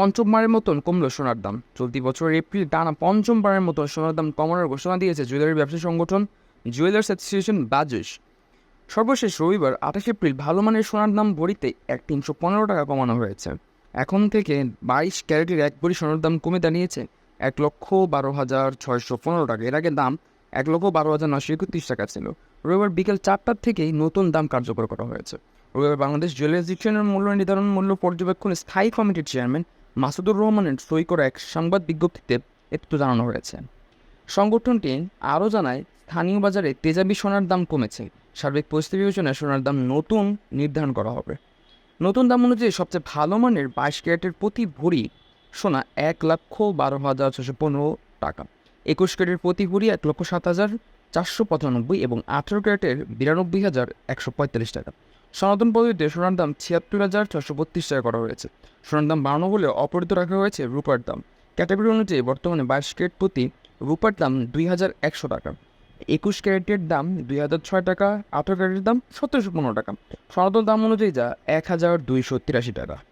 পঞ্চমবারের মতন কমলো সোনার দাম। চলতি বছর এপ্রিল টানা পঞ্চমবারের মতন সোনার দাম কমানোর ঘোষণা দিয়েছে জুয়েলারি ব্যবসা সংগঠন জুয়েলার্স অ্যাসোসিয়েশন বাজুস সর্বশেষ রবিবার আঠাশ এপ্রিল ভালো মানের সোনার দাম ভরিতে এক তিনশো পনেরো টাকা কমানো হয়েছে। এখন থেকে বাইশ ক্যারেটের এক ভরি সোনার দাম কমে দাঁড়িয়েছে এক লক্ষ বারো হাজার ছয়শো পনেরো টাকা। এর আগে দাম এক লক্ষ বারো হাজার নশো একত্রিশ টাকা ছিল। রবিবার বিকেল চারটার থেকেই নতুন দাম কার্যকর করা হয়েছে। রবিবার বাংলাদেশ জুয়েলার্স ডিকশনের মূল্য নির্ধারণ মূল্য পর্যবেক্ষণ স্থায়ী কমিটির চেয়ারম্যান মাসুদুর রহমানের সই করা এক সংবাদ বিজ্ঞপ্তিতে এ তথ্য জানানো হয়েছে। সংগঠনটি আরও জানায়, স্থানীয় বাজারে তেজাবি সোনার দাম কমেছে। সার্বিক পরিস্থিতি বিবেচনায় সোনার দাম নতুন নির্ধারণ করা হবে। নতুন দাম অনুযায়ী সবচেয়ে ভালো মানের বাইশ ক্যারেটের প্রতি ভরি সোনা এক লক্ষ বারো হাজার ছশো পনেরো টাকা। একুশ ক্যারেটের প্রতি ভরি এক লক্ষ সাত হাজার চারশো পঁচানব্বই এবং আঠেরো ক্যারেটের বিরানব্বই হাজার একশো পঁয়তাল্লিশ টাকা। সনাতন পদ্ধতিতে সোনার দাম ছিয়াত্তর হাজার ছশো বত্রিশ টাকা করা হয়েছে। সোনার দাম বাড়ানো হলে অপরিত রাখা হয়েছে রূপার দাম। ক্যাটাগরি অনুযায়ী বর্তমানে বাইশ ক্যারেট প্রতি রূপার দাম দুই হাজার একশো টাকা। একুশ ক্যারেটের দাম দুই হাজার ছয় টাকা, আঠারো ক্যারেটের দাম সতেরোশো পনেরো টাকা। সনাতন দাম অনুযায়ী যা এক হাজার দুইশো তিরাশি টাকা।